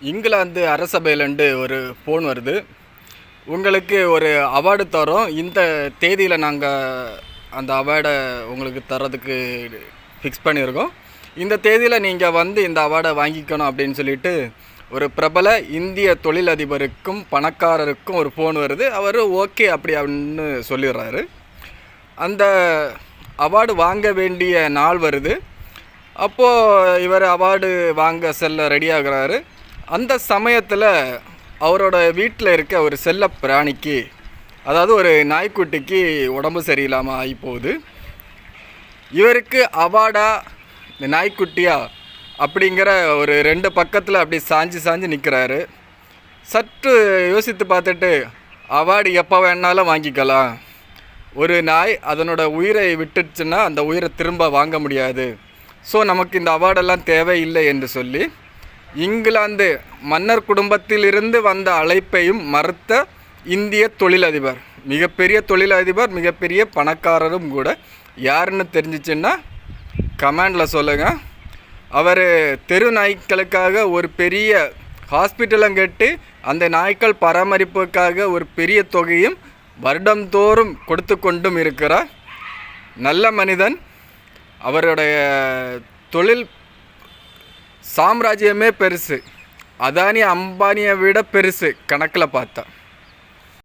இங்கிலாந்து அரசபையிலேருந்து ஒரு ஃபோன் வருது. உங்களுக்கு ஒரு அவார்டு தரோம். இந்த தேதியில் நாங்கள் அந்த அவார்டை உங்களுக்கு தரதுக்கு ஃபிக்ஸ் பண்ணியிருக்கோம். இந்த தேதியில் நீங்கள் வந்து இந்த அவார்டை வாங்கிக்கணும் அப்படின்னு சொல்லிட்டு ஒரு பிரபல இந்திய தொழிலதிபருக்கும் பணக்காரருக்கும் ஒரு ஃபோன் வருது. அவர் ஓகே அப்படி அப்படின்னு சொல்லிடுறாரு. அந்த அவார்டு வாங்க வேண்டிய நாள் வருது. அப்போது இவர் அவார்டு வாங்க செல்ல ரெடி ஆகுறாரு. அந்த சமயத்தில் அவரோட வீட்டில் இருக்க ஒரு செல்ல பிராணிக்கு அதாவது ஒரு நாய்க்குட்டிக்கு உடம்பு சரியில்லாமல் ஆகி போகுது இவருக்கு அவார்டா இந்த நாய்க்குட்டியா அப்படிங்கிற ஒரு ரெண்டு பக்கத்தில் அப்படி சாஞ்சு சாஞ்சு நிற்கிறாரு சற்று யோசித்து பார்த்துட்டு அவார்டு எப்போ வேணாலும் வாங்கிக்கலாம். ஒரு நாய் அதனோட உயிரை விட்டுச்சுன்னா அந்த உயிரை திரும்ப வாங்க முடியாது. ஸோ நமக்கு இந்த அவார்டெல்லாம் தேவையில்லை என்று சொல்லி இங்கிலாந்து மன்னர் குடும்பத்திலிருந்து வந்த அழைப்பையும் மறுத்த இந்திய தொழிலதிபர். மிகப்பெரிய தொழிலதிபர் மிகப்பெரிய பணக்காரரும் கூட. யாருன்னு தெரிஞ்சிச்சுன்னா கமெண்டில் சொல்லுங்கள் அவர் தெரு நாய்க்களுக்காக ஒரு பெரிய ஹாஸ்பிட்டலும் கட்டி அந்த நாய்க்கள் பராமரிப்புக்காக ஒரு பெரிய தொகையும் வருடந்தோறும் கொடுத்து கொண்டும் இருக்கிறார். நல்ல மனிதன். அவருடைய தொழில் சாம்ராஜ்யமே பெருசு. அதானி அம்பானியை விட பெருசு கணக்கில் பார்த்தா.